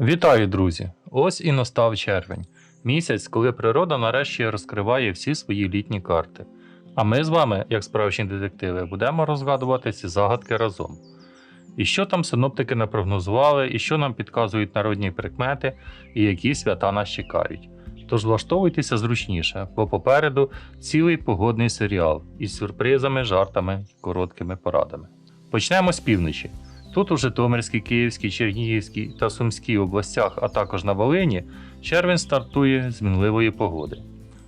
Вітаю, друзі! Ось і настав червень. Місяць, коли природа нарешті розкриває всі свої літні карти. А ми з вами, як справжні детективи, будемо розгадувати ці загадки разом. І що там синоптики напрогнозували, і що нам підказують народні прикмети, і які свята нас чекають. Тож влаштовуйтеся зручніше, бо попереду цілий погодний серіал із сюрпризами, жартами короткими порадами. Почнемо з півночі. Тут у Житомирській, Київській, Чернігівській та Сумській областях, а також на Волині, червень стартує з мінливої погоди.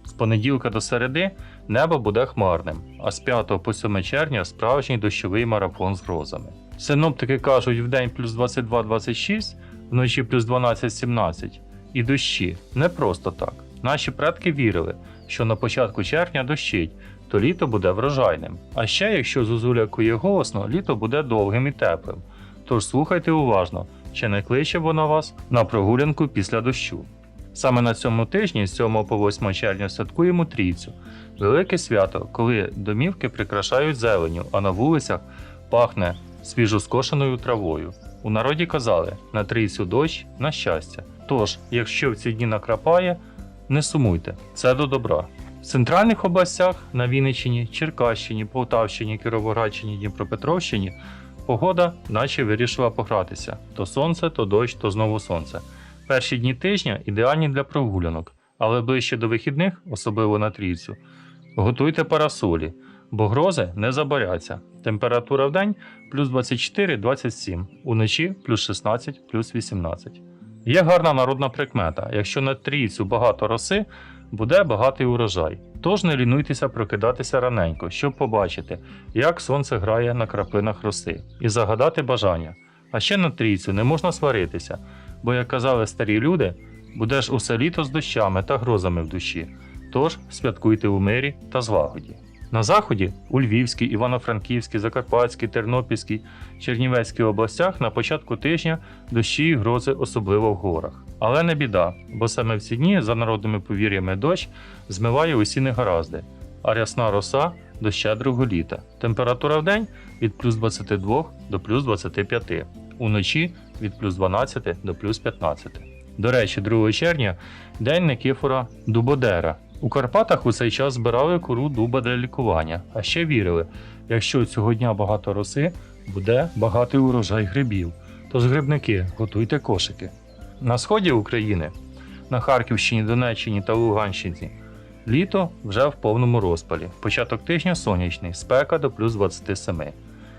З понеділка до середи небо буде хмарним, а з 5 по 7 червня справжній дощовий марафон з грозами. Синоптики кажуть в день плюс 22-26, вночі плюс 12-17. І дощі не просто так. Наші предки вірили, що на початку червня дощить, то літо буде врожайним. А ще, якщо зозуля кує голосно, літо буде довгим і теплим. Тож слухайте уважно, чи не кличе вона вас на прогулянку після дощу. Саме на цьому тижні, з 7 по 8 червня, святкуємо трійцю. Велике свято, коли домівки прикрашають зеленю, а на вулицях пахне свіжоскошеною травою. У народі казали на трійцю дощ на щастя. Тож, якщо в ці дні накрапає, не сумуйте, це до добра. В центральних областях на Вінниччині, Черкащині, Полтавщині, Кіровоградщині, Дніпропетровщині погода наче вирішила погратися: то сонце, то дощ, то знову сонце. Перші дні тижня ідеальні для прогулянок, але ближче до вихідних, особливо на трійцю, готуйте парасолі, бо грози не забаряться. Температура в день плюс 24-27, уночі плюс 16, плюс 18. Є гарна народна прикмета: якщо на трійцю багато роси, буде багатий урожай. Тож не лінуйтеся прокидатися раненько, щоб побачити, як сонце грає на краплинах роси, і загадати бажання. А ще на трійцю не можна сваритися, бо, як казали старі люди, будеш усе літо з дощами та грозами в душі. Тож святкуйте у мирі та злагоді. На заході у Львівській, Івано-Франківській, Закарпатській, Тернопільській, Чернівецькій областях на початку тижня дощі і грози, особливо в горах. Але не біда, бо саме в ці дні, за народними повір'ями, дощ змиває усі негаразди, а рясна роса до щедрого літа. Температура в день від плюс 22 до плюс 25, уночі від плюс 12 до плюс 15. До речі, 2 червня день Никифора Дубодера. У Карпатах у цей час збирали кору дуба для лікування, а ще вірили, якщо цього дня багато роси, буде багатий урожай грибів. Тож грибники, готуйте кошики. На сході України, на Харківщині, Донеччині та Луганщині, літо вже в повному розпалі. Початок тижня сонячний, спека до плюс 27.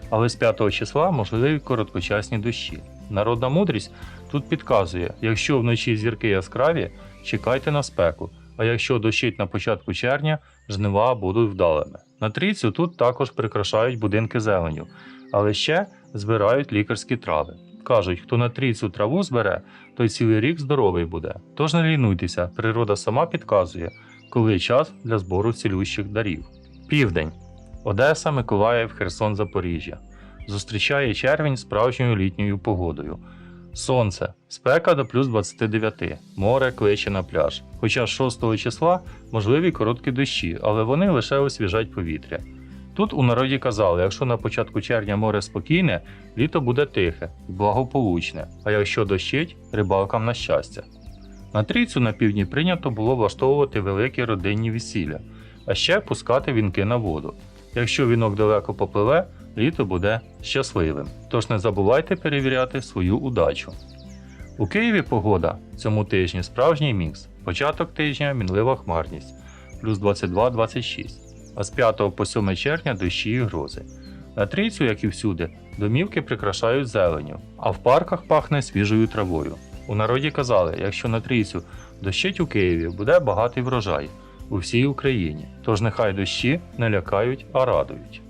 Але з 5 числа можливі короткочасні дощі. Народна мудрість тут підказує: якщо вночі зірки яскраві, чекайте на спеку. А якщо дощить на початку червня, жнива будуть вдалими. На трійцю тут також прикрашають будинки зеленю, але ще збирають лікарські трави. Кажуть, хто на трійцю траву збере, той цілий рік здоровий буде. Тож не лінуйтеся, природа сама підказує, коли час для збору цілющих дарів. Південь Одеса, Миколаїв, Херсон, Запоріжжя. Зустрічає червень справжньою літньою погодою. Сонце, спека до плюс 29, море кличе на пляж. Хоча з 6 числа можливі короткі дощі, але вони лише освіжать повітря. Тут у народі казали, якщо на початку червня море спокійне, літо буде тихе і благополучне, а якщо дощить, рибалкам на щастя. На трійцю на півдні прийнято було влаштовувати великі родинні весілля, а ще пускати вінки на воду. Якщо вінок далеко попливе, літо буде щасливим. Тож не забувайте перевіряти свою удачу. У Києві погода цьому тижні справжній мікс. Початок тижня мінлива хмарність плюс 22-26, а з 5 по 7 червня дощі і грози. На трійцю, як і всюди, домівки прикрашають зеленю, а в парках пахне свіжою травою. У народі казали, якщо на трійцю дощить у Києві, буде багатий врожай у всій Україні. Тож нехай дощі не лякають, а радують.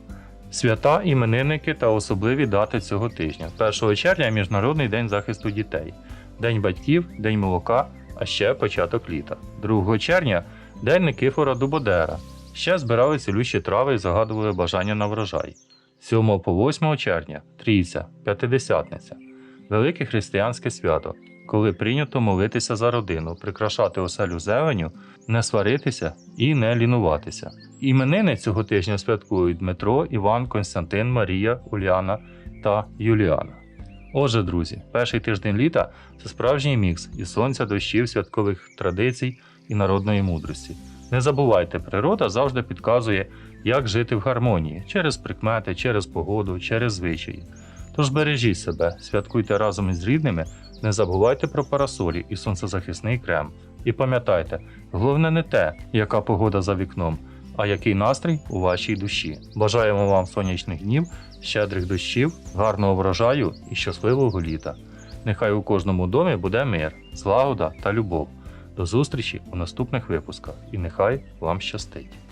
Свята, іменинники та особливі дати цього тижня. 1 червня Міжнародний день захисту дітей, День батьків, День молока, а ще початок літа. 2 червня День Никифора Дубодера. Ще збирали цілющі трави і загадували бажання на врожай. 7 по 8 червня Трійця, П'ятидесятниця. Велике християнське свято, коли прийнято молитися за родину, прикрашати оселю зеленю, не сваритися і не лінуватися. Іменини цього тижня святкують Дмитро, Іван, Константин, Марія, Уляна та Юліана. Отже, друзі, перший тиждень літа це справжній мікс із сонця, дощів, святкових традицій і народної мудрості. Не забувайте, природа завжди підказує, як жити в гармонії через прикмети, через погоду, через звичаї. Тож бережіть себе, святкуйте разом із рідними, не забувайте про парасолі і сонцезахисний крем. І пам'ятайте, головне не те, яка погода за вікном, а який настрій у вашій душі. Бажаємо вам сонячних днів, щедрих дощів, гарного врожаю і щасливого літа. Нехай у кожному домі буде мир, злагода та любов. До зустрічі у наступних випусках і нехай вам щастить!